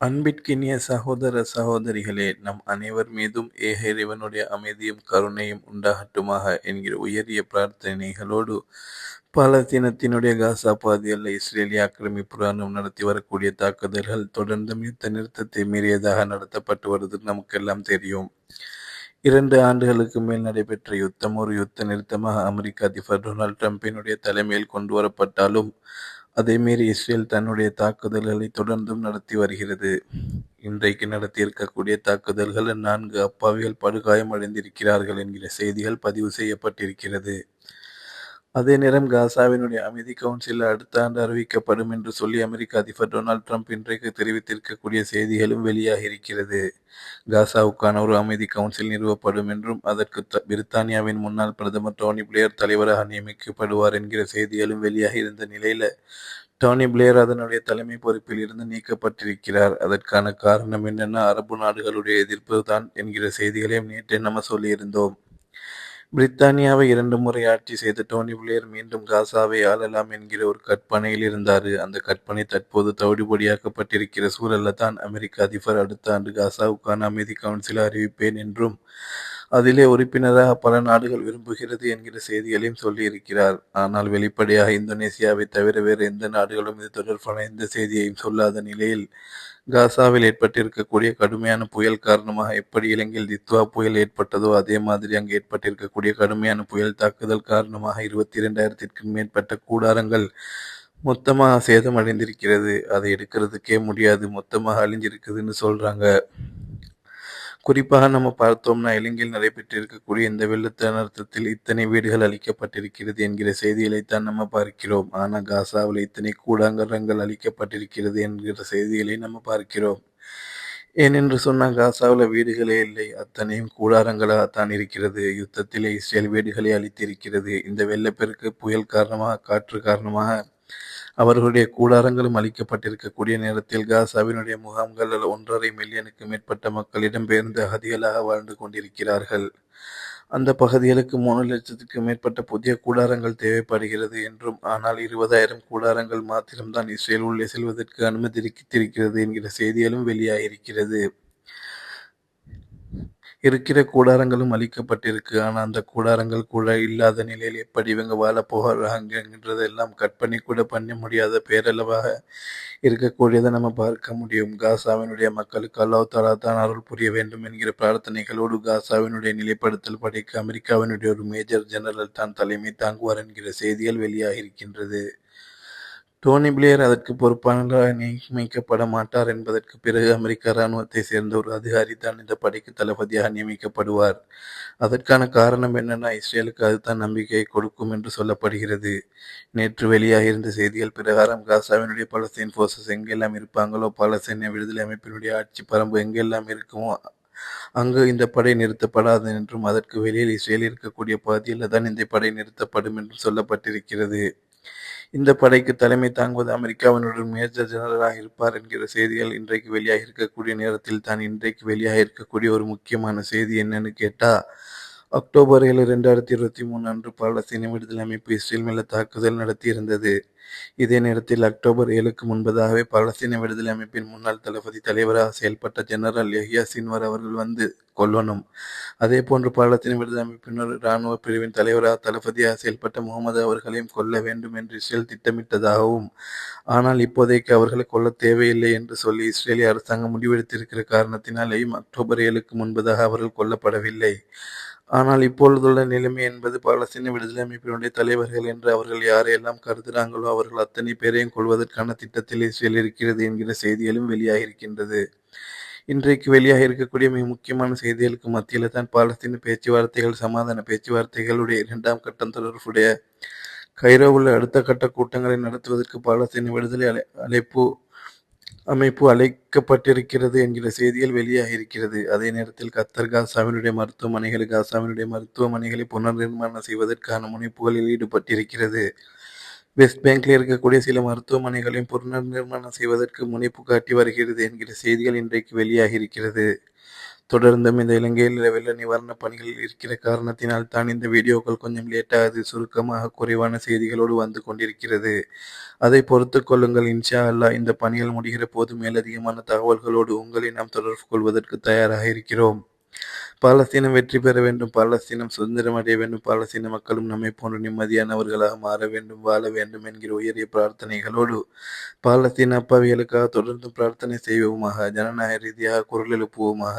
அன்பிற்கினிய சகோதர சகோதரிகளே நம் அனைவர் மீதும் ஏக இறைவனுடைய அமைதியும் கருணையும் உண்டாகட்டுமாக என்கிற உயரிய பிரார்த்தனைகளோடு பாலஸ்தீனத்தினுடைய காசா பாதியில் இஸ்ரேலிய ஆக்கிரமிப்பு ராணுவம் நடத்தி வரக்கூடிய தாக்குதல்கள் தொடர்ந்து யுத்த நிறுத்தத்தை மீறியதாக நடத்தப்பட்டு வருவது நமக்கெல்லாம் தெரியும். இரண்டு ஆண்டுகளுக்கு மேல் நடைபெற்ற யுத்தம் ஒரு யுத்த நிறுத்தமாக அமெரிக்க அதிபர் டொனால்ட் ட்ரம்பினுடைய தலைமையில் கொண்டு வரப்பட்டாலும் அதேமாரி இஸ்ரேல் தன்னுடைய தாக்குதல்களை தொடர்ந்தும் நடத்தி வருகிறது. இன்றைக்கு நடத்தியிருக்கக்கூடிய தாக்குதல்கள் நான்கு அப்பாவிகள் படுகாயமடைந்திருக்கிறார்கள் என்கிற செய்திகள் பதிவு செய்யப்பட்டிருக்கிறது. அதே நேரம் காசாவினுடைய அமைதி கவுன்சில் அடுத்த ஆண்டு அறிவிக்கப்படும் என்று சொல்லி அமெரிக்க அதிபர் டொனால்ட் ட்ரம்ப் இன்றைக்கு தெரிவித்திருக்கக்கூடிய செய்திகளும் வெளியாக இருக்கிறது காசாவுக்கான ஒரு அமைதி கவுன்சில் நிறுவப்படும் என்றும் அதற்கு பிரித்தானியாவின் முன்னாள் பிரதமர் டோனி பிளேயர் தலைவராக நியமிக்கப்படுவார் என்கிற செய்திகளும் வெளியாகி இருந்த நிலையில டோனி பிளேயர் அதனுடைய தலைமை பொறுப்பில் இருந்து நீக்கப்பட்டிருக்கிறார். அதற்கான காரணம் என்னென்ன அரபு நாடுகளுடைய எதிர்ப்பு தான் என்கிற செய்திகளையும் நேற்று நம்ம சொல்லியிருந்தோம். பிரித்தானியாவை இரண்டு முறை ஆட்சி செய்த டோனி பிளேயர் மீண்டும் காசாவை ஆளலாம் என்கிற ஒரு கற்பனையில் இருந்தார். அந்த கற்பனை தற்போது தவிடுபடியாக்கப்பட்டிருக்கிற சூழல்ல தான் அமெரிக்க அதிபர் அடுத்த ஆண்டு காசாவுக்கான அமைதி கவுன்சில் அறிவிப்பேன் என்றும் அதிலே உறுப்பினராக பல நாடுகள் விரும்புகிறது என்கிற செய்திகளையும் சொல்லியிருக்கிறார். ஆனால் வெளிப்படையாக இந்தோனேசியாவை தவிர வேறு எந்த நாடுகளும் இது தொடர்பான எந்த செய்தியையும் சொல்லாத நிலையில் காசாவில் ஏற்பட்டிருக்கக்கூடிய கடுமையான புயல் காரணமாக எப்படி இலங்கையில் தித்வா புயல் ஏற்பட்டதோ அதே மாதிரி அங்கு ஏற்பட்டிருக்கக்கூடிய கடுமையான புயல் தாக்குதல் காரணமாக இருபத்தி இரண்டாயிரத்திற்கும் மேற்பட்ட கூடாரங்கள் மொத்தமாக சேதமடைந்திருக்கிறது. அதை எடுக்கிறதுக்கே முடியாது. மொத்தமாக அழிஞ்சிருக்குதுன்னு சொல்றாங்க. குறிப்பாக நம்ம பார்த்தோம்னா இலங்கையில் நடைபெற்றிருக்கக்கூடிய இந்த வெள்ளத்தின் அர்த்தத்தில் இத்தனை வீடுகள் அளிக்கப்பட்டிருக்கிறது என்கிற செய்திகளைத்தான் நம்ம பார்க்கிறோம். ஆனால் காசாவில் இத்தனை கூடாங்கரங்கள் அளிக்கப்பட்டிருக்கிறது என்கிற செய்திகளை நம்ம பார்க்கிறோம். ஏனென்று சொன்னால் காசாவில் வீடுகளே இல்லை. அத்தனையும் கூடாரங்களாக தான் இருக்கிறது. யுத்தத்திலே இஸ்ரேல் வீடுகளை அளித்திருக்கிறது இந்த வெள்ளப்பெருக்கு புயல் காரணமாக காற்று காரணமாக அவர்களுடைய கூடாரங்களும் அளிக்கப்பட்டிருக்கக்கூடிய நேரத்தில் காசாவினுடைய முகாம்கள் ஒன்றரை மில்லியனுக்கு மேற்பட்ட மக்கள் இடம்பெயர்ந்து அகதிகளாக வாழ்ந்து கொண்டிருக்கிறார்கள். அந்த பகுதிகளுக்கு மூணு லட்சத்துக்கு மேற்பட்ட புதிய கூடாரங்கள் தேவைப்படுகிறது என்றும் ஆனால் இருபதாயிரம் கூடாரங்கள் மாத்திரம்தான் இஸ்ரேல் உள்ளே செல்வதற்கு அனுமதித்திருக்கிறது என்கிற செய்திகளும் வெளியாகியிருக்கிறது. இருக்கிற கூடாரங்களும் அளிக்கப்பட்டிருக்கு ஆனால் அந்த கூடாரங்கள் கூட இல்லாத நிலையில் எப்படி இவங்க வாழ போகிறாங்கன்றதெல்லாம் கற்பனை கூட பண்ண முடியாத பேரளவாக இருக்கக்கூடியதை நம்ம பார்க்க முடியும். காசாவினுடைய மக்களுக்கு அல்லாஹ் தாலா தான் அருள் புரிய வேண்டும் என்கிற பிரார்த்தனைகளோடு காசாவினுடைய நிலைப்படுத்தல் படைக்கு அமெரிக்காவினுடைய ஒரு மேஜர் ஜெனரல் தான் தலைமை தாங்குவார் என்கிற செய்திகள் வெளியாக இருக்கின்றது டோனி பிளேயர் அதற்கு பொறுப்பானதாக நியமிக்கப்பட மாட்டார் என்பதற்கு பிறகு அமெரிக்க இராணுவத்தை சேர்ந்த ஒரு அதிகாரி தான் இந்த படைக்கு தளபதியாக நியமிக்கப்படுவார். அதற்கான காரணம் என்னென்னா இஸ்ரேலுக்கு அதுதான் நம்பிக்கையை கொடுக்கும் என்று சொல்லப்படுகிறது. நேற்று வெளியாக இருந்த செய்திகள் பிரகாரம் காசாவினுடைய பலஸ்தீன் போர்சஸ் எங்கெல்லாம் இருப்பாங்களோ பலஸ்தீன விடுதலை அமைப்பினுடைய ஆட்சி பரம்பு எங்கெல்லாம் இருக்குமோ அங்கு இந்த படை நிறுத்தப்படாது என்றும் அதற்கு வெளியில் இஸ்ரேல் இருக்கக்கூடிய பகுதியில் தான் இந்த படை நிறுத்தப்படும் என்றும் சொல்லப்பட்டிருக்கிறது. இந்த படைக்கு தலைமை தாங்குவது அமெரிக்காவினுடன் மேஜர் ஜெனரலாக இருப்பார் என்கிற செய்திகள் இன்றைக்கு வெளியாக இருக்கக்கூடிய நேரத்தில் தான் இன்றைக்கு வெளியாக இருக்கக்கூடிய ஒரு முக்கியமான செய்தி என்னன்னு கேட்டால் அக்டோபர் ஏழு ரெண்டாயிரத்தி இருபத்தி மூணு அன்று பாலஸ்தீன விடுதலை அமைப்பு இஸ்ரேல் மேல தாக்குதல் நடத்தியிருந்தது. இதே நேரத்தில் அக்டோபர் ஏழுக்கு முன்பதாகவே பலஸ்தீன விடுதலை அமைப்பின் முன்னாள் தளபதி தலைவராக செயல்பட்ட ஜெனரல் யஹியா சின்வர் அவர்கள் வந்து கொல்லணும். அதே போன்று பாலஸ்தீன விடுதலை அமைப்பினர் இராணுவ பிரிவின் தலைவராக தளபதியாக செயல்பட்ட முகமது அவர்களையும் கொல்ல வேண்டும் என்று இஸ்ரேல் திட்டமிட்டதாகவும் ஆனால் இப்போதைக்கு அவர்களை கொல்ல தேவையில்லை என்று சொல்லி இஸ்ரேலிய அரசாங்கம் முடிவெடுத்திருக்கிற காரணத்தினாலேயும் அக்டோபர் ஏழுக்கு முன்பதாக அவர்கள் கொல்லப்படவில்லை. ஆனால் இப்பொழுதுள்ள நிலைமை என்பது பாலஸ்தீன விடுதலை அமைப்பினுடைய தலைவர்கள் என்று அவர்கள் யாரையெல்லாம் கருதுகிறாங்களோ அவர்கள் அத்தனை பேரையும் கொள்வதற்கான திட்டத்தில் இஸ்ரேல் இருக்கிறது என்கிற செய்திகளும் வெளியாக இருக்கின்றது இன்றைக்கு வெளியாக இருக்கக்கூடிய மிக முக்கியமான செய்திகளுக்கு மத்தியில் தான் பாலஸ்தீன பேச்சுவார்த்தைகள் சமாதான பேச்சுவார்த்தைகளுடைய இரண்டாம் கட்டம் தொடர்புடைய கைரோவில் அடுத்த கட்ட கூட்டங்களை நடத்துவதற்கு பாலஸ்தீன விடுதலை அலை அழைப்பு அமைப்பு அழைக்கப்பட்டிருக்கிறது என்கிற செய்திகள் வெளியாக இருக்கிறது அதே நேரத்தில் கத்தர் காசாவினுடைய மருத்துவமனைகள் காசாவினுடைய மருத்துவமனைகளை புனர் நிர்மாணம் செய்வதற்கான முனைப்புகளில் ஈடுபட்டிருக்கிறது. வெஸ்ட் பேங்கில் இருக்கக்கூடிய சில மருத்துவமனைகளையும் புனர் நிர்மாணம் செய்வதற்கு முனைப்பு காட்டி வருகிறது என்கிற செய்திகள் இன்றைக்கு வெளியாகி இருக்கிறது தொடர்ந்தும் இந்த இலங்கையில் வெள்ள நிவாரணப் பணிகள் இருக்கிற காரணத்தினால் தான் இந்த வீடியோக்கள் கொஞ்சம் லேட்டாகுது சுருக்கமாக குறைவான செய்திகளோடு வந்து கொண்டிருக்கிறது. அதை பொறுத்து கொள்ளுங்கள் இன்ஷா அல்லாஹ் இந்த பணிகள் முடிகிற போது மேலதிகமான தகவல்களோடு உங்களை நாம் தொடர்பு கொள்வதற்கு தயாராக இருக்கிறோம். பாலஸ்தீனம் வெற்றி பெற வேண்டும் பாலஸ்தீனம் சுதந்திரம் அடைய வேண்டும் பாலஸ்தீன மக்களும் நம்மை போன்ற நிம்மதியானவர்களாக மாற வேண்டும் வாழ வேண்டும் என்கிற உயரிய பிரார்த்தனைகளோடு பாலஸ்தீன அப்பாவிகளுக்காக தொடர்ந்து பிரார்த்தனை செய்வோமாக ஜனநாயக ரீதியாக குரல் எழுப்புவோமாக.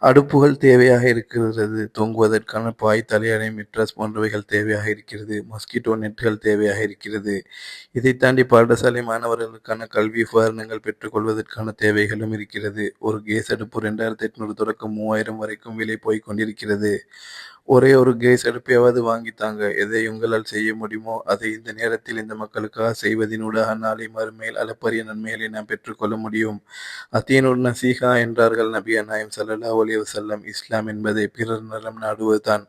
அடுப்புகள் தேவையாக இருக்கிறது. தொங்குவதற்கான பாய் தலையணை மிட்ரஸ் போன்றவைகள் தேவையாக இருக்கிறது. மஸ்கிட்டோ நெட்டுகள் தேவையாக இருக்கிறது. இதை தாண்டி பாடசாலை மாணவர்களுக்கான கல்வி உபகரணங்கள் பெற்றுக்கொள்வதற்கான தேவைகளும் இருக்கிறது. ஒரு கேஸ் அடுப்பு ரெண்டாயிரத்தி எட்நூறு தொடக்கம் மூவாயிரம் வரைக்கும் விலை போய் கொண்டிருக்கிறது. ஒரே ஒரு கேஸ் அடுப்பையாவது வாங்கித்தாங்க எதை உங்களால் செய்ய முடியுமோ அதை இந்த நேரத்தில் இந்த மக்களுக்காக செய்வதினூடாக நாளை மறுமையில் அளப்பரிய நன்மைகளை நாம் பெற்றுக்கொள்ள முடியும். அத்தியனூர் நசீகா என்றார்கள் நபி அநாயம் சல்லா ஒலி வசல்லம் இஸ்லாம் என்பதை பிறர் நலம் நாடுவதுதான்.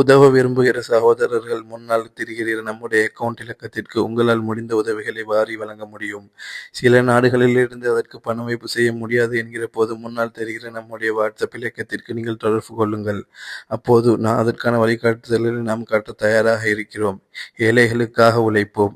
உதவ விரும்புகிற சகோதரர்கள் முன்னால் திரிகிற நம்முடைய அக்கவுண்ட் இலக்கத்திற்கு உங்களால் முடிந்த உதவிகளை வாரி வழங்க முடியும். சில நாடுகளில் இருந்து அதற்கு பண வைப்பு செய்ய முடியாது என்கிற போது முன்னால் தெரிகிற நம்முடைய வாட்ஸ்அப் இலக்கத்திற்கு நீங்கள் தொடர்பு கொள்ளுங்கள். அப்போது நான் அதற்கான வழிகாட்டுதல்களை நாம் காட்ட தயாராக இருக்கிறோம். ஏழைகளுக்காக உழைப்போம்.